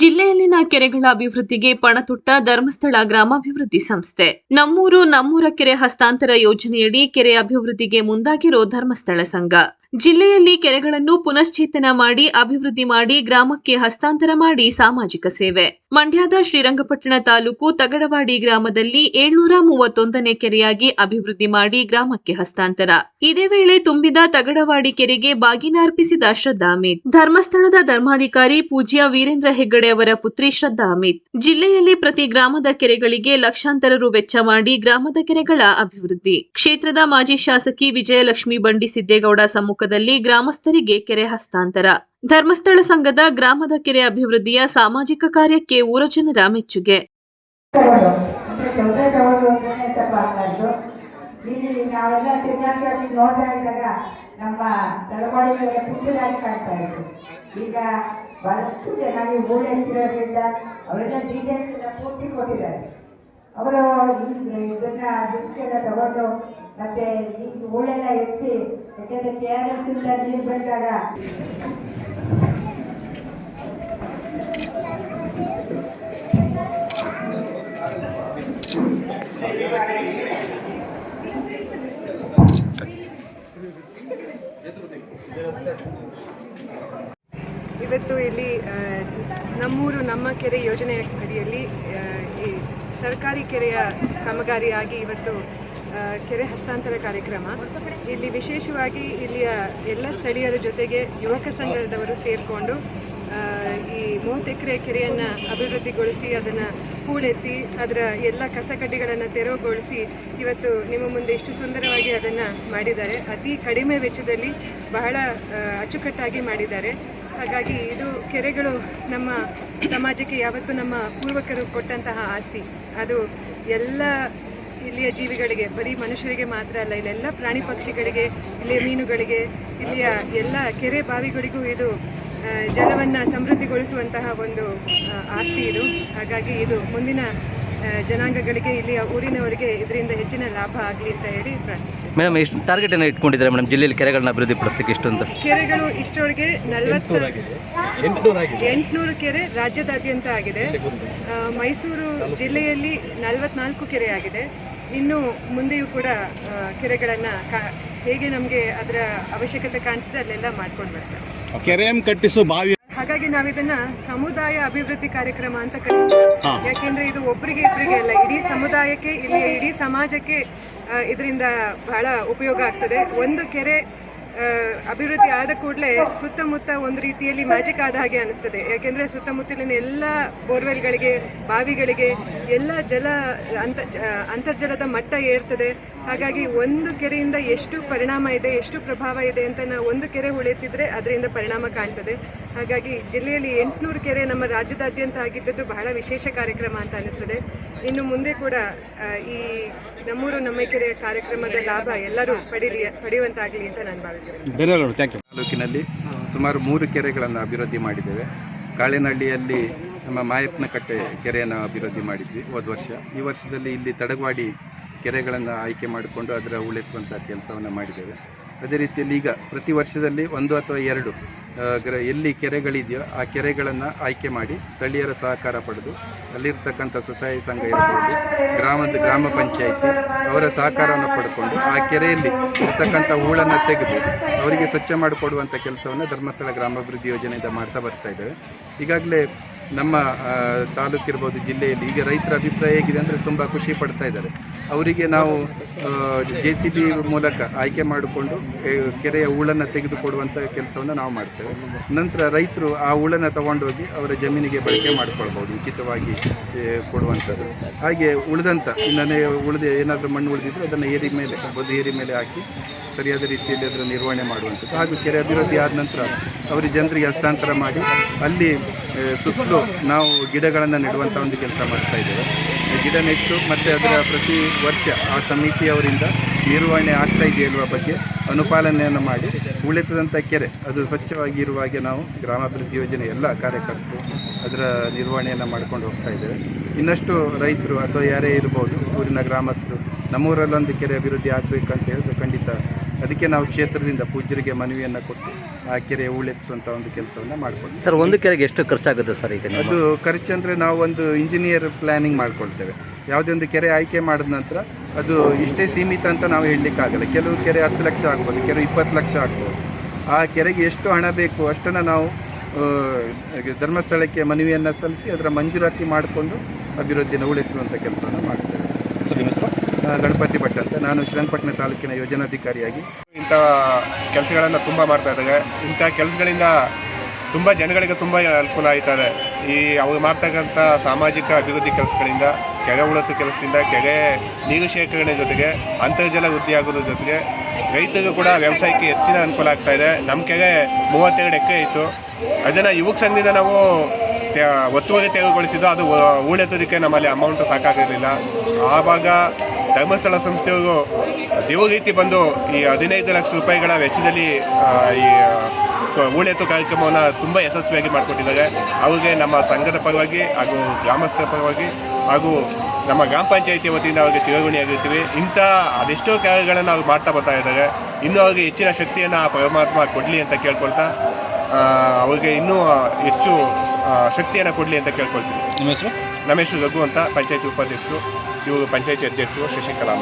ಜಿಲ್ಲೆಯಲ್ಲಿನ ಕೆರೆಗಳ ಅಭಿವೃದ್ಧಿಗೆ ಪಣತೊಟ್ಟ ಧರ್ಮಸ್ಥಳ ಗ್ರಾಮಾಭಿವೃದ್ಧಿ ಸಂಸ್ಥೆ. ನಮ್ಮೂರು ನಮ್ಮೂರ ಕೆರೆ ಹಸ್ತಾಂತರ ಯೋಜನೆಯಡಿ ಕೆರೆ ಅಭಿವೃದ್ಧಿಗೆ ಮುಂದಾಗಿರೋ ಧರ್ಮಸ್ಥಳ ಸಂಘ. ಜಿಲ್ಲೆಯಲ್ಲಿ ಕೆರೆಗಳನ್ನು ಪುನಶ್ಚೇತನ ಮಾಡಿ, ಅಭಿವೃದ್ಧಿ ಮಾಡಿ, ಗ್ರಾಮಕ್ಕೆ ಹಸ್ತಾಂತರ ಮಾಡಿ ಸಾಮಾಜಿಕ ಸೇವೆ. ಮಂಡ್ಯದ ಶ್ರೀರಂಗಪಟ್ಟಣ ತಾಲೂಕು ತಗಡವಾಡಿ ಗ್ರಾಮದಲ್ಲಿ ಏಳ್ನೂರ ಮೂವತ್ತೊಂದನೇ ಕೆರೆಯಾಗಿ ಅಭಿವೃದ್ಧಿ ಮಾಡಿ ಗ್ರಾಮಕ್ಕೆ ಹಸ್ತಾಂತರ. ಇದೇ ವೇಳೆ ತುಂಬಿದ ತಗಡವಾಡಿ ಕೆರೆಗೆ ಬಾಗಿನ ಅರ್ಪಿಸಿದ ಶ್ರದ್ಧಾ ಧರ್ಮಸ್ಥಳದ ಧರ್ಮಾಧಿಕಾರಿ ಪೂಜ್ಯ ವೀರೇಂದ್ರ ಹೆಗ್ಗಡೆ ಅವರ ಪುತ್ರಿ ಶ್ರದ್ಧಾ ಅಮಿತ್. ಜಿಲ್ಲೆಯಲ್ಲಿ ಪ್ರತಿ ಗ್ರಾಮದ ಕೆರೆಗಳಿಗೆ ಲಕ್ಷಾಂತರ ರು ವೆಚ್ಚ ಮಾಡಿ ಗ್ರಾಮದ ಕೆರೆಗಳ ಅಭಿವೃದ್ಧಿ. ಕ್ಷೇತ್ರದ ಮಾಜಿ ಶಾಸಕಿ ವಿಜಯಲಕ್ಷ್ಮಿ ಬಂಡಿ ಸಿದ್ದೇಗೌಡ ಸಮ್ಮುಖದಲ್ಲಿ ಗ್ರಾಮಸ್ಥರಿಗೆ ಕೆರೆ ಹಸ್ತಾಂತರ. ಧರ್ಮಸ್ಥಳ ಸಂಘದ ಗ್ರಾಮದ ಕೆರೆ ಅಭಿವೃದ್ಧಿಯ ಸಾಮಾಜಿಕ ಕಾರ್ಯಕ್ಕೆ ಊರ ಜನರ ಮೆಚ್ಚುಗೆ ತಗೊಂಡು ಅಂದ್ರೆ ಚೌಕ ತಗೊಂಡು ಅಂತಾನೆ ತಪ್ಪಾಗ್ಲಾರ್ದು ಇಲ್ಲಿ ನಾವೆಲ್ಲ ತಿರುಗಾಟದಲ್ಲಿ ನೋಡ್ತಾ ಇದ್ದಾಗ ನಮ್ಮ ತಳವಾಡಿಗೆ ಪುಟ್ಟದಾಗಿ ಕಾಣ್ತಾ ಇತ್ತು ಈಗ ಬಹಳಷ್ಟು ಚೆನ್ನಾಗಿ ಊಳೆತ್ತಿರೋದ್ರಿಂದ ಅವರೆಲ್ಲ ಡೀಟೇಲ್ಸ್ ಎಲ್ಲ ಪೂರ್ತಿ ಕೊಟ್ಟಿದ್ದಾರೆ. ಅವರು ಇದನ್ನ ಡಿಸ್ಕ್ ಎಲ್ಲ ತಗೊಂಡು ಮತ್ತೆ ಈ ಹೂಳೆಲ್ಲ ಎತ್ತಿ, ಯಾಕೆಂದ್ರೆ ಕೆ ಆರ್ ಎಸ್ ಇಂದ ನೀರು ಬಂದಾಗ ಇವತ್ತು ಇಲ್ಲಿ ನಮ್ಮೂರು, ನಮ್ಮ ಕೆರೆ ಯೋಜನೆಯ ಅಡಿಯಲ್ಲಿ ಈ ಸರ್ಕಾರಿ ಕೆರೆಯ ಕಾಮಗಾರಿಯಾಗಿ ಇವತ್ತು ಕೆರೆ ಹಸ್ತಾಂತರ ಕಾರ್ಯಕ್ರಮ. ಇಲ್ಲಿ ವಿಶೇಷವಾಗಿ ಇಲ್ಲಿಯ ಎಲ್ಲ ಸ್ಥಳೀಯರ ಜೊತೆಗೆ ಯುವಕ ಸಂಘದವರು ಸೇರಿಕೊಂಡು ಮೂವತ್ತು ಎಕರೆ ಕೆರೆಯನ್ನು ಅಭಿವೃದ್ಧಿಗೊಳಿಸಿ ಅದನ್ನು ಹೂಳೆತ್ತಿ ಅದರ ಎಲ್ಲ ಕಸಕಡ್ಡಿಗಳನ್ನು ತೆರವುಗೊಳಿಸಿ ಇವತ್ತು ನಿಮ್ಮ ಮುಂದೆ ಎಷ್ಟು ಸುಂದರವಾಗಿ ಅದನ್ನು ಮಾಡಿದ್ದಾರೆ. ಅತಿ ಕಡಿಮೆ ವೆಚ್ಚದಲ್ಲಿ ಬಹಳ ಅಚ್ಚುಕಟ್ಟಾಗಿ ಮಾಡಿದ್ದಾರೆ. ಹಾಗಾಗಿ ಇದು ಕೆರೆಗಳು ನಮ್ಮ ಸಮಾಜಕ್ಕೆ ಯಾವತ್ತೂ ನಮ್ಮ ಪೂರ್ವಕರು ಕೊಟ್ಟಂತಹ ಆಸ್ತಿ. ಅದು ಎಲ್ಲ ಇಲ್ಲಿಯ ಜೀವಿಗಳಿಗೆ, ಬರೀ ಮನುಷ್ಯರಿಗೆ ಮಾತ್ರ ಅಲ್ಲ, ಇಲ್ಲೆಲ್ಲ ಪ್ರಾಣಿ ಪಕ್ಷಿಗಳಿಗೆ, ಇಲ್ಲಿಯ ಮೀನುಗಳಿಗೆ, ಇಲ್ಲಿಯ ಎಲ್ಲ ಕೆರೆ ಬಾವಿಗಳಿಗೂ ಇದು ಜಲವನ್ನು ಸಮೃದ್ಧಿಗೊಳಿಸುವಂತಹ ಒಂದು ಆಸ್ತಿ ಇದು. ಹಾಗಾಗಿ ಇದು ಮುಂದಿನ ಜನಾಂಗಗಳಿಗೆ ಇಲ್ಲಿಯ ಊರಿನವರಿಗೆ ಇದರಿಂದ ಹೆಚ್ಚಿನ ಲಾಭ ಆಗಲಿ ಅಂತ ಹೇಳಿ ಪ್ರಾರ್ಥಿಸ್ತೇನೆ. ಮೇಡಮ್ ಎಷ್ಟು ಟಾರ್ಗೆಟ್ ಅನ್ನು ಇಟ್ಕೊಂಡಿದ್ದಾರೆ ಮೇಡಮ್? ಜಿಲ್ಲೆಯಲ್ಲಿ ಕೆರೆಗಳನ್ನ ಅಭಿವೃದ್ಧಿ ಪಡಿಸಲಿಕ್ಕೆ ಇಷ್ಟು ಅಂತ? ಕೆರೆಗಳು ಇಷ್ಟೊಳಗೆ ನಲವತ್ತು ಎಂಟುನೂರು ಕೆರೆ ರಾಜ್ಯದಾದ್ಯಂತ ಆಗಿದೆ. ಮೈಸೂರು ಜಿಲ್ಲೆಯಲ್ಲಿ ನಲವತ್ನಾಲ್ಕು ಕೆರೆ ಆಗಿದೆ. ಇನ್ನು ಮುಂದೆಯೂ ಕೂಡ ಕೆರೆಗಳನ್ನು ಕಾ ಹೇಗೆ ನಮಗೆ ಅದರ ಅವಶ್ಯಕತೆ ಕಾಣ್ತಿದೆ ಅಲ್ಲೆಲ್ಲ ಮಾಡ್ಕೊಂಡು ಬರ್ತಾರೆ. ಕೆರೆಂ ಕಟ್ಟಿಸು ಬಾವಿ. ಹಾಗಾಗಿ ನಾವಿದನ್ನ ಸಮುದಾಯ ಅಭಿವೃದ್ಧಿ ಕಾರ್ಯಕ್ರಮ ಅಂತ ಕರೀತೀವಿ. ಯಾಕೆಂದ್ರೆ ಇದು ಒಬ್ಬರಿಗೆ ಇಬ್ಬರಿಗೆ ಅಲ್ಲ ಇಡೀ ಸಮುದಾಯಕ್ಕೆ ಇಲ್ಲಿ ಇಡೀ ಸಮಾಜಕ್ಕೆ ಇದರಿಂದ ಬಹಳ ಉಪಯೋಗ ಆಗ್ತದೆ. ಒಂದು ಕೆರೆ ಅಭಿವೃದ್ಧಿ ಆದ ಕೂಡಲೇ ಸುತ್ತಮುತ್ತ ಒಂದು ರೀತಿಯಲ್ಲಿ ಮ್ಯಾಜಿಕ್ ಆದ ಹಾಗೆ ಅನಿಸ್ತದೆ. ಯಾಕೆಂದರೆ ಸುತ್ತಮುತ್ತಲಿನ ಎಲ್ಲ ಬೋರ್ವೆಲ್ಗಳಿಗೆ, ಬಾವಿಗಳಿಗೆ ಎಲ್ಲ ಜಲ ಅಂತ ಅಂತರ್ಜಲದ ಮಟ್ಟ ಏರ್ತದೆ. ಹಾಗಾಗಿ ಒಂದು ಕೆರೆಯಿಂದ ಎಷ್ಟು ಪರಿಣಾಮ ಇದೆ, ಎಷ್ಟು ಪ್ರಭಾವ ಇದೆ ಅಂತ ನಾವು ಒಂದು ಕೆರೆ ಉಳಿಯುತ್ತಿದ್ರೆ ಅದರಿಂದ ಪರಿಣಾಮ ಕಾಣ್ತದೆ. ಹಾಗಾಗಿ ಜಿಲ್ಲೆಯಲ್ಲಿ ಎಂಟುನೂರು ಕೆರೆ ನಮ್ಮ ರಾಜ್ಯದಾದ್ಯಂತ ಆಗಿದ್ದದ್ದು ಬಹಳ ವಿಶೇಷ ಕಾರ್ಯಕ್ರಮ ಅಂತ ಅನಿಸ್ತದೆ. ಇನ್ನು ಮುಂದೆ ಕೂಡ ಈ ನಮ್ಮೂರು ನಮ್ಮ ಕೆರೆಯ ಕಾರ್ಯಕ್ರಮದ ಲಾಭ ಎಲ್ಲರೂ ಪಡೀಲಿ ಪಡೆಯುವಂತಾಗಲಿ ಅಂತ ನಾನು ಭಾವಿಸ್ತೇನೆ. ಧನ್ಯವಾದಗಳು ಥ್ಯಾಂಕ್ ಯು ತಾಲೂಕಿನಲ್ಲಿ ಸುಮಾರು ಮೂರು ಕೆರೆಗಳನ್ನು ಅಭಿವೃದ್ಧಿ ಮಾಡಿದ್ದೇವೆ. ಕಾಳೆನಹಳ್ಳಿಯಲ್ಲಿ ನಮ್ಮ ಮಾಯಪ್ಪನ ಕಟ್ಟೆ ಕೆರೆಯನ್ನು ಅಭಿವೃದ್ಧಿ ಮಾಡಿದ್ವಿ ಹೋದ ವರ್ಷ. ಈ ವರ್ಷದಲ್ಲಿ ಇಲ್ಲಿ ತಡಗವಾಡಿ ಕೆರೆಗಳನ್ನು ಆಯ್ಕೆ ಮಾಡಿಕೊಂಡು ಅದರ ಉಳಿತುವಂಥ ಕೆಲಸವನ್ನು ಮಾಡಿದ್ದೇವೆ. ಅದೇ ರೀತಿಯಲ್ಲಿ ಈಗ ಪ್ರತಿ ವರ್ಷದಲ್ಲಿ ಒಂದು ಅಥವಾ ಎರಡು ಎಲ್ಲಿ ಕೆರೆಗಳಿದೆಯೋ ಆ ಕೆರೆಗಳನ್ನು ಆಯ್ಕೆ ಮಾಡಿ ಸ್ಥಳೀಯರ ಸಹಕಾರ ಪಡೆದು ಅಲ್ಲಿರ್ತಕ್ಕಂಥ ಸ್ವಸಹಾಯ ಸಂಘ ಇರ್ಬೋದು, ಗ್ರಾಮದ ಗ್ರಾಮ ಪಂಚಾಯಿತಿ ಅವರ ಸಹಕಾರವನ್ನು ಪಡ್ಕೊಂಡು ಆ ಕೆರೆಯಲ್ಲಿ ಇರ್ತಕ್ಕಂಥ ಹೂಳನ್ನು ತೆಗೆದು ಅವರಿಗೆ ಸ್ವಚ್ಛ ಮಾಡಿಕೊಡುವಂಥ ಕೆಲಸವನ್ನು ಧರ್ಮಸ್ಥಳ ಗ್ರಾಮಾಭಿವೃದ್ಧಿ ಯೋಜನೆಯಿಂದ ಮಾಡ್ತಾ ಬರ್ತಾ ಇದ್ದೇವೆ. ಈಗಾಗಲೇ ನಮ್ಮ ತಾಲೂಕಿರ್ಬೋದು ಜಿಲ್ಲೆಯಲ್ಲಿ ಈಗ ರೈತರ ಅಭಿಪ್ರಾಯ ಹೇಗಿದೆ ಅಂದರೆ ತುಂಬ ಖುಷಿ ಪಡ್ತಾ ಇದ್ದಾರೆ. ಅವರಿಗೆ ನಾವು ಜೆ ಸಿ ಬಿ ಮೂಲಕ ಆಯ್ಕೆ ಮಾಡಿಕೊಂಡು ಕೆರೆಯ ಹೂಳನ್ನು ತೆಗೆದುಕೊಡುವಂಥ ಕೆಲಸವನ್ನು ನಾವು ಮಾಡ್ತೇವೆ. ನಂತರ ರೈತರು ಆ ಹೂಳನ್ನು ತಗೊಂಡೋಗಿ ಅವರ ಜಮೀನಿಗೆ ಬಳಕೆ ಮಾಡಿಕೊಳ್ಬೋದು ಉಚಿತವಾಗಿ ಕೊಡುವಂಥದ್ದು ಹಾಗೆ ಉಳಿದಂಥ ಇನ್ನೇ ಉಳಿದ ಏನಾದರೂ ಮಣ್ಣು ಉಳಿದಿದ್ರೆ ಅದನ್ನು ಏರಿ ಮೇಲೆ ಬದು ಏರಿ ಮೇಲೆ ಹಾಕಿ ಸರಿಯಾದ ರೀತಿಯಲ್ಲಿ ಅದರ ನಿರ್ವಹಣೆ ಮಾಡುವಂಥದ್ದು ಹಾಗೂ ಕೆರೆ ಅಭಿವೃದ್ಧಿ ಆದ ನಂತರ ಅವರಿಗೆ ಜನರಿಗೆ ಹಸ್ತಾಂತರ ಮಾಡಿ ಅಲ್ಲಿ ಆ, ನಾವು ಗಿಡಗಳನ್ನು ನೆಡುವಂಥ ಒಂದು ಕೆಲಸ ಮಾಡ್ತಾ ಇದ್ದೇವೆ. ಗಿಡ ನೆಟ್ಟು ಮತ್ತು ಅದರ ಪ್ರತಿ ವರ್ಷ ಆ ಸಮಿತಿಯವರಿಂದ ನಿರ್ವಹಣೆ ಆಗ್ತಾ ಇದೆ ಇಲ್ವ ಬಗ್ಗೆ ಅನುಪಾಲನೆಯನ್ನು ಮಾಡಿ ಉಳಿತದಂಥ ಕೆರೆ, ಅದು ಸ್ವಚ್ಛವಾಗಿ ಇರುವ ಹಾಗೆ ನಾವು ಗ್ರಾಮಾಭಿವೃದ್ಧಿ ಯೋಜನೆ ಎಲ್ಲ ಕಾರ್ಯಕರ್ತರು ಅದರ ನಿರ್ವಹಣೆಯನ್ನು ಮಾಡ್ಕೊಂಡು ಹೋಗ್ತಾ ಇದ್ದೇವೆ. ಇನ್ನಷ್ಟು ರೈತರು ಅಥವಾ ಯಾರೇ ಇರ್ಬೋದು ಊರಿನ ಗ್ರಾಮಸ್ಥರು ನಮ್ಮೂರಲ್ಲೊಂದು ಕೆರೆ ಅಭಿವೃದ್ಧಿ ಆಗಬೇಕಂತ ಹೇಳಿದ್ರೆ ಖಂಡಿತ ಅದಕ್ಕೆ ನಾವು ಕ್ಷೇತ್ರದಿಂದ ಪೂಜ್ಯರಿಗೆ ಮನವಿಯನ್ನು ಕೊಟ್ಟು ಆ ಕೆರೆ ಹೂಳೆತ್ತಿಸುವಂಥ ಒಂದು ಕೆಲಸವನ್ನು ಮಾಡ್ಕೊಳ್ತೀವಿ. ಸರ್ ಒಂದು ಕೆರೆಗೆ ಎಷ್ಟು ಖರ್ಚಾಗುತ್ತೆ ಸರ್ ಈಗ ಅದು ಖರ್ಚು ಅಂದರೆ ನಾವು ಒಂದು ಇಂಜಿನಿಯರ್ ಪ್ಲ್ಯಾನಿಂಗ್ ಮಾಡ್ಕೊಳ್ತೇವೆ. ಯಾವುದೇ ಒಂದು ಕೆರೆ ಆಯ್ಕೆ ಮಾಡಿದ ನಂತರ ಅದು ಇಷ್ಟೇ ಸೀಮಿತ ಅಂತ ನಾವು ಹೇಳಲಿಕ್ಕಾಗಲ್ಲ. ಕೆಲವು ಕೆರೆ ಹತ್ತು ಲಕ್ಷ ಆಗ್ಬೋದು ಕೆಲವು ಇಪ್ಪತ್ತು ಲಕ್ಷ ಆಗ್ಬೋದು. ಆ ಕೆರೆಗೆ ಎಷ್ಟು ಹಣ ಬೇಕು ಅಷ್ಟನ್ನು ನಾವು ಧರ್ಮಸ್ಥಳಕ್ಕೆ ಮನವಿಯನ್ನು ಸಲ್ಲಿಸಿ ಅದರ ಮಂಜೂರಾತಿ ಮಾಡಿಕೊಂಡು ಅಭಿವೃದ್ಧಿನ ಉಳಿಸುವಂಥ ಕೆಲಸವನ್ನು ಮಾಡ್ತೇವೆ ಸರ್ ನಿಮ್ಮ ಹೆಸರು ಆ, ಗಣಪತಿ ಭಟ್ ಅಂತ. ನಾನು ಶ್ರೀರಂಗಪಟ್ಟಣ ತಾಲೂಕಿನ ಯೋಜನಾಧಿಕಾರಿಯಾಗಿ. ಇಂಥ ಕೆಲಸಗಳನ್ನು ತುಂಬ ಮಾಡ್ತಾ ಇದ್ದಾಗ ಇಂಥ ಕೆಲಸಗಳಿಂದ ತುಂಬ ಜನಗಳಿಗೆ ತುಂಬ ಅನುಕೂಲ ಇದೆ. ಈ ಅವ್ರು ಮಾಡ್ತಕ್ಕಂಥ ಸಾಮಾಜಿಕ ಅಭಿವೃದ್ಧಿ ಕೆಲಸಗಳಿಂದ, ಕೆರೆ ಉಳತ್ತು ಕೆಲಸದಿಂದ ಕೆಗೆ ನೀರು ಶೇಖರಣೆ ಜೊತೆಗೆ ಅಂತರ್ಜಲ ವೃದ್ಧಿ ಆಗೋದ್ರ ಜೊತೆಗೆ ರೈತರಿಗೂ ಕೂಡ ವ್ಯವಸಾಯಕ್ಕೆ ಹೆಚ್ಚಿನ ಅನುಕೂಲ ಆಗ್ತಾ ಇದೆ. ನಮ್ಮ ಕೆಗೆ ಮೂವತ್ತೆರಡು ಎಕರೆ ಇತ್ತು. ಅದನ್ನು ಯುವಕ ಸಂಘದಿಂದ ನಾವು ಒತ್ತುವರಿ ತೆರವುಗೊಳಿಸಿದ್ದು ಅದು ಹೂಳೆತ್ತೋದಕ್ಕೆ ನಮ್ಮಲ್ಲಿ ಅಮೌಂಟ್ ಸಾಕಾಗಿರಲಿಲ್ಲ. ಆವಾಗ ಧರ್ಮಸ್ಥಳ ಸಂಸ್ಥೆಯವರು ದೇವ ರೀತಿ ಬಂದು ಈ ಹದಿನೈದು ಲಕ್ಷ ರೂಪಾಯಿಗಳ ವೆಚ್ಚದಲ್ಲಿ ಈ ಊಳೆತ್ತು ಕಾರ್ಯಕ್ರಮವನ್ನು ತುಂಬ ಯಶಸ್ವಿಯಾಗಿ ಮಾಡಿಕೊಟ್ಟಿದ್ದಾರೆ. ಅವರಿಗೆ ನಮ್ಮ ಸಂಘದ ಪರವಾಗಿ ಹಾಗೂ ಗ್ರಾಮಸ್ಥರ ಪರವಾಗಿ ಹಾಗೂ ನಮ್ಮ ಗ್ರಾಮ ಪಂಚಾಯಿತಿ ವತಿಯಿಂದ ಅವರಿಗೆ ಚಿರಗುಣಿಯಾಗಿರ್ತೀವಿ ಇಂಥ ಅದೆಷ್ಟೋ ಕಾರ್ಯಗಳನ್ನು ಅವ್ರು ಮಾಡ್ತಾ ಬರ್ತಾ ಇದ್ದಾರೆ. ಇನ್ನೂ ಅವ್ರಿಗೆ ಹೆಚ್ಚಿನ ಶಕ್ತಿಯನ್ನು ಆ ಪರಮಾತ್ಮ ಕೊಡಲಿ ಅಂತ ಕೇಳ್ಕೊಳ್ತಾ ಅವರಿಗೆ ಇನ್ನೂ ಹೆಚ್ಚು ಶಕ್ತಿಯನ್ನು ಕೊಡಲಿ ಅಂತ ಕೇಳ್ಕೊಳ್ತೀವಿ. ನಿಮ್ಮ ಹೆಸರು? ನಮ್ಮ ಹೆಸರು ರಘು ಅಂತ ಪಂಚಾಯತಿ ಉಪಾಧ್ಯಕ್ಷರು. ಇವರು ಪಂಚಾಯತಿ ಅಧ್ಯಕ್ಷರು ಶಶಿಕಲಾ.